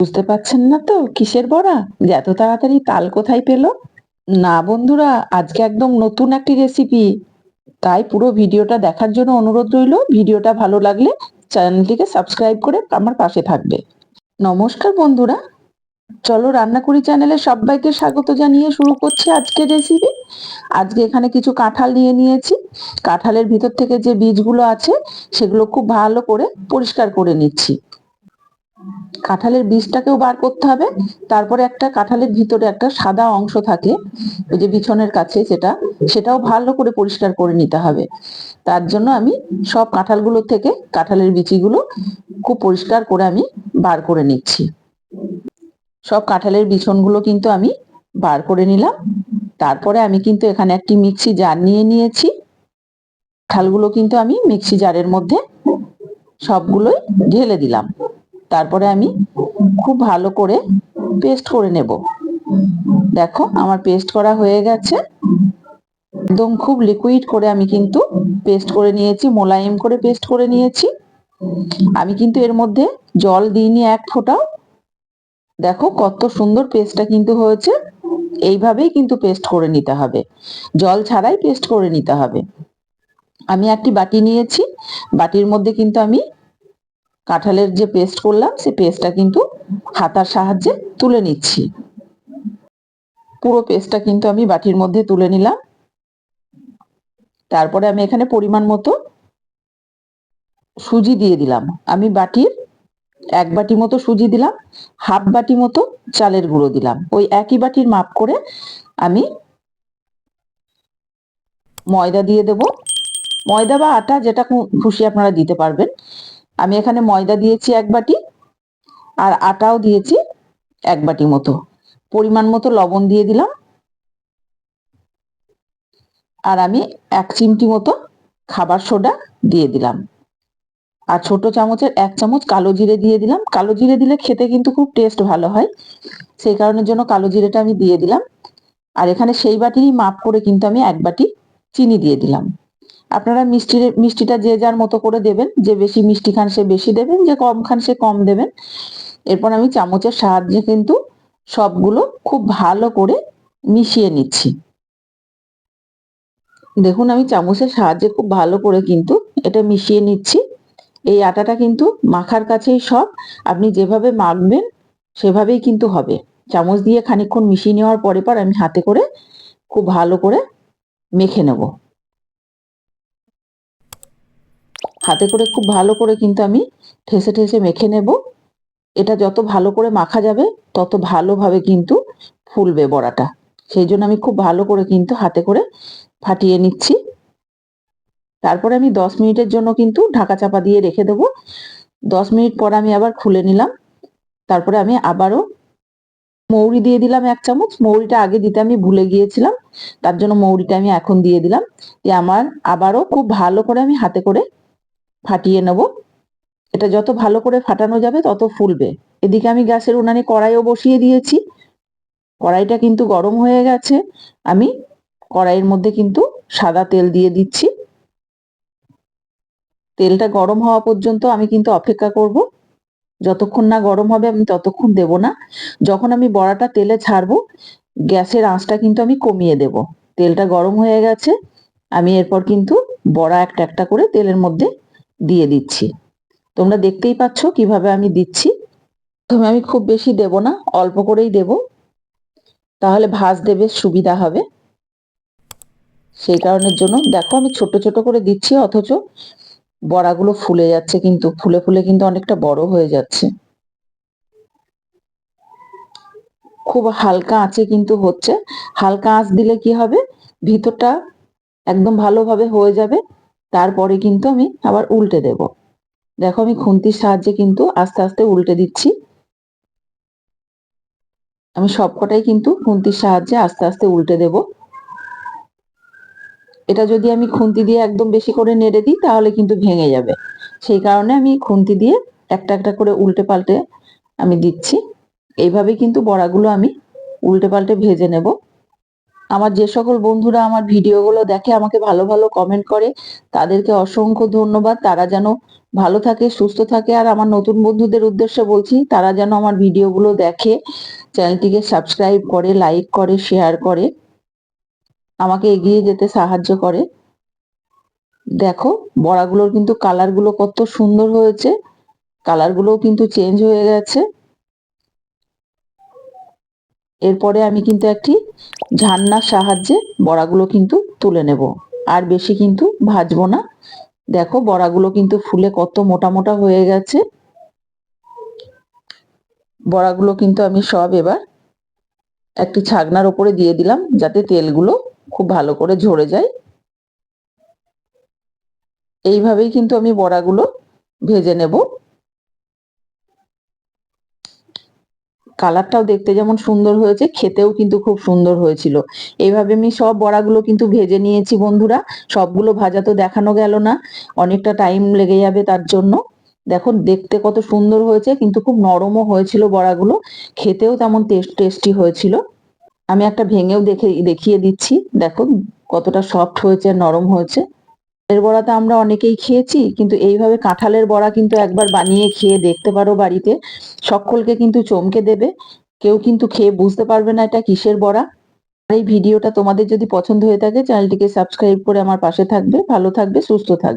বুঝতে পারছেন না তো? কিসের বড়া? যে এত তাড়াতাড়ি তাল কোথায় পেল? না বন্ধুরা, আজকে একদম নতুন একটি রেসিপি তাই পুরো ভিডিওটা দেখার জন্য অনুরোধ রইল, ভিডিওটা ভালো লাগলে চ্যানেলটিকে সাবস্ক্রাইব করে আমার পাশে থাকবে। নমস্কার বন্ধুরা। চলো রান্না করি চ্যানেলে সবাইকে স্বাগত জানিয়ে শুরু করছি আজকে রেসিপি আজকে এখানে কিছু কাঁঠাল নিয়ে নিয়েছি। কাঁঠালের ভিতর থেকে যে বীজগুলো আছে, সেগুলো খুব ভালো করে পরিষ্কার করে নিচ্ছি। কাঁঠালের বীজটাকেও বার করতে হবে। তারপরে একটা কাঁঠালের ভিতরে একটা সাদা অংশ থাকে, ওই যে বিছনের কাছে সেটা, সেটাও ভালো করে পরিষ্কার করে নিতে হবে। তার জন্য আমি সব কাঁঠালগুলোর থেকে কাঁঠালের বিচিগুলো খুব পরিষ্কার করে আমি বার করে নিচ্ছি। সব কাঁঠালের বিছনগুলো কিন্তু আমি বার করে নিলাম। তারপরে আমি কিন্তু এখানে একটি মিক্সি জার নিয়ে নিয়েছি। কাঁঠালগুলো কিন্তু আমি মিক্সি জারের মধ্যে সবগুলোই ঢেলে দিলাম। তারপরে আমি খুব ভালো করে পেস্ট করে নেব। দেখো, আমার পেস্ট করা হয়ে গেছে। একদম খুব লিকুইড করে আমি কিন্তু পেস্ট করে নিয়েছি, মোলায়েম করে পেস্ট করে নিয়েছি। আমি কিন্তু এর মধ্যে জল দিইনি এক ফোঁটাও। দেখো, কত সুন্দর পেস্টটা কিন্তু হয়েছে। এইভাবেই কিন্তু পেস্ট করে নিতে হবে। জল ছাড়াই পেস্ট করে নিতে হবে। আমি একটি বাটি নিয়েছি। বাটির মধ্যে কিন্তু আমি কাঁঠালের যে পেস্ট করলাম, সে পেস্টটা কিন্তু হাতার সাহায্যে তুলে নিচ্ছি। পুরো পেস্টটা কিন্তু আমি বাটির মধ্যে তুলে নিলাম। তারপরে আমি এখানে পরিমাণ মতো সুজি দিয়ে দিলাম। আমি বাটির এক বাটি মতো সুজি দিলাম, হাফ বাটি মতো চালের গুঁড়ো দিলাম। ওই একই বাটির মাপ করে আমি ময়দা দিয়ে দেব। ময়দা বা আটা যেটা খুশি আপনারা দিতে পারবেন। আমি এখানে ময়দা দিয়েছি এক বাটি আর আটাও দিয়েছি এক বাটি মতো। পরিমাণ মতো লবণ দিয়ে দিলাম। আর আমি এক চিমটি মতো খাবার সোডা দিয়ে দিলাম। আর ছোট চামচের এক চামচ কালো জিরে দিয়ে দিলাম। কালো জিরে দিলে খেতে কিন্তু খুব টেস্ট ভালো হয়। সেই কারণের জন্য কালো জিরেটা আমি দিয়ে দিলাম। আর এখানে সেই বাটিরই মাপ করে কিন্তু আমি এক বাটি চিনি দিয়ে দিলাম। আপনারা মিষ্টির মিষ্টিটা যে যার মতো করে দেবেন, যে বেশি মিষ্টি খান সে বেশি দেবেন, যে কম খান সে কম দেবেন। এরপর আমি চামচের সাহায্যে কিন্তু সবগুলো খুব ভালো করে মিশিয়ে নিচ্ছি। দেখুন, আমি চামচের সাহায্যে খুব ভালো করে কিন্তু এটা মিশিয়ে নিচ্ছি। এই আটাটা কিন্তু মাখার কাছেই সব, আপনি যেভাবে মাখবেন সেভাবেই কিন্তু হবে। চামচ দিয়ে খানিকক্ষণ মিশিয়ে নেওয়ার পরে পর আমি হাতে করে খুব ভালো করে মেখে নেব। হাতে করে খুব ভালো করে কিন্তু আমি ঠেসে ঠেসে মেখে নেব। এটা যত ভালো করে মাখা যাবে, তত ভালোভাবে কিন্তু ফুলবে বড়াটা। সেই জন্য আমি খুব ভালো করে কিন্তু হাতে করে ফাটিয়ে নিচ্ছি। তারপরে আমি দশ মিনিটের জন্য কিন্তু ঢাকা চাপা দিয়ে রেখে দেবো। দশ মিনিট পর আমি আবার খুলে নিলাম। তারপরে আমি আবারও মৌরি দিয়ে দিলাম এক চামচ। মৌরিটা আগে দিতে আমি ভুলে গিয়েছিলাম। তার জন্য মৌরিটা আমি এখন দিয়ে দিলাম। দিয়ে আমার আবারও খুব ভালো করে আমি হাতে করে ফাটিয়ে নেব। এটা যত ভালো করে ফাটানো যাবে, তত ফুলবে। এদিকে আমি গ্যাসের উনানে কড়াইও বসিয়ে দিয়েছি। কড়াইটা কিন্তু গরম হয়ে গেছে। আমি কড়াইয়ের মধ্যে কিন্তু সাদা তেল দিয়ে দিচ্ছি। তেলটা গরম হওয়া পর্যন্ত আমি কিন্তু অপেক্ষা করব। যতক্ষণ না গরম হবে, আমি ততক্ষণ দেব না। যখন আমি বড়াটা তেলে ছাড়বো, গ্যাসের আঁচটা কিন্তু আমি কমিয়ে দেব। তেলটা গরম হয়ে গেছে। আমি এরপর কিন্তু বড়া একটা একটা করে তেলের মধ্যে দিয়ে দিচ্ছি। তোমরা দেখতেই পাচ্ছ কীভাবে আমি দিচ্ছি। প্রথমে আমি খুব বেশি দেব না, অল্প করেই দেব। তাহলে ভাজ দেবে, সুবিধা হবে। সেই কারণের জন্য দেখো আমি ছোট ছোট করে দিচ্ছি, অথচ বড়াগুলো ফুলে যাচ্ছে কিন্তু, ফুলে ফুলে কিন্তু অনেকটা বড় হয়ে যাচ্ছে। খুব হালকা আঁচে কিন্তু হচ্ছে। হালকা আঁচ দিলে কি হবে? ভিতরটা একদম ভালোভাবে হয়ে যাবে। তারপরে কিন্তু আমি আবার উল্টে দেব। দেখো আমি খুন্তির সাহায্যে কিন্তু আস্তে আস্তে উল্টে দিচ্ছি। আমি সবকটাই কিন্তু খুন্তির সাহায্যে আস্তে আস্তে উল্টে দেব। এটা যদি আমি খুন্তি দিয়ে একদম বেশি করে নেড়ে দিই, তাহলে কিন্তু ভেঙে যাবে। সেই কারণে আমি খুন্তি দিয়ে একটা একটা করে উল্টে পাল্টে আমি দিচ্ছি। এইভাবে কিন্তু বড়াগুলো আমি উল্টে পাল্টে ভেজে নেব। আমার যে সকল বন্ধুরা আমার ভিডিওগুলো দেখে আমাকে ভালো ভালো কমেন্ট করে, তাদেরকে অসংখ্য ধন্যবাদ। তারা যেন ভালো থাকে, সুস্থ থাকে। আর আমার নতুন বন্ধুদের উদ্দেশ্যে বলছি, তারা যেন আমার ভিডিওগুলো দেখে, চ্যানেলটিকে সাবস্ক্রাইব করে লাইক করে শেয়ার করে, আমাকে এগিয়ে যেতে সাহায্য করে। দেখো, বড়াগুলোর কিন্তু কালারগুলো কত সুন্দর হয়েছে। কালারগুলোও কিন্তু চেঞ্জ হয়ে গেছে। এরপরে আমি কিন্তু একটি ঝান্নার সাহায্যে বড়াগুলো কিন্তু তুলে নেব। আর বেশি কিন্তু ভাজবো না। দেখো বড়াগুলো কিন্তু ফুলে কত মোটা মোটা হয়ে গেছে। বড়াগুলো কিন্তু আমি সব এবার একটি ছাগনার ওপরে দিয়ে দিলাম যাতে তেলগুলো খুব ভালো করে ঝরে যায়। এইভাবেই কিন্তু আমি বড়াগুলো ভেজে নেব। কালারটাও দেখতে যেমন সুন্দর হয়েছে, খেতেও কিন্তু খুব সুন্দর হয়েছিল। এইভাবে আমি সব বড়াগুলো কিন্তু ভেজে নিয়েছি বন্ধুরা। সবগুলো ভাজা তো দেখানো গেল না, অনেকটা টাইম লেগে যাবে তার জন্য। দেখো দেখতে কত সুন্দর হয়েছে, কিন্তু খুব নরমও হয়েছিল বড়াগুলো। খেতেও তেমন টেস্টি হয়েছিল। আমি একটা ভেঙেও দেখে, দেখিয়ে দিচ্ছি। দেখো কতটা সফট হয়েছে, নরম হয়েছে। এর বড়া তো আমরা অনেকেই খেয়েছি, কিন্তু এইভাবে কাঁঠালের বড়া কিন্তু একবার বানিয়ে খেয়ে দেখতে পারো বাড়িতে। সকলকে কিন্তু চমকে দেবে, কেউ কিন্তু খেয়ে বুঝতে পারবে না এটা কিসের বড়া। আর এই ভিডিওটা তোমাদের যদি পছন্দ হয়ে থাকে, চ্যানেলটিকে সাবস্ক্রাইব করে আমার পাশে থাকবে। ভালো থাকবে, সুস্থ থাকবে।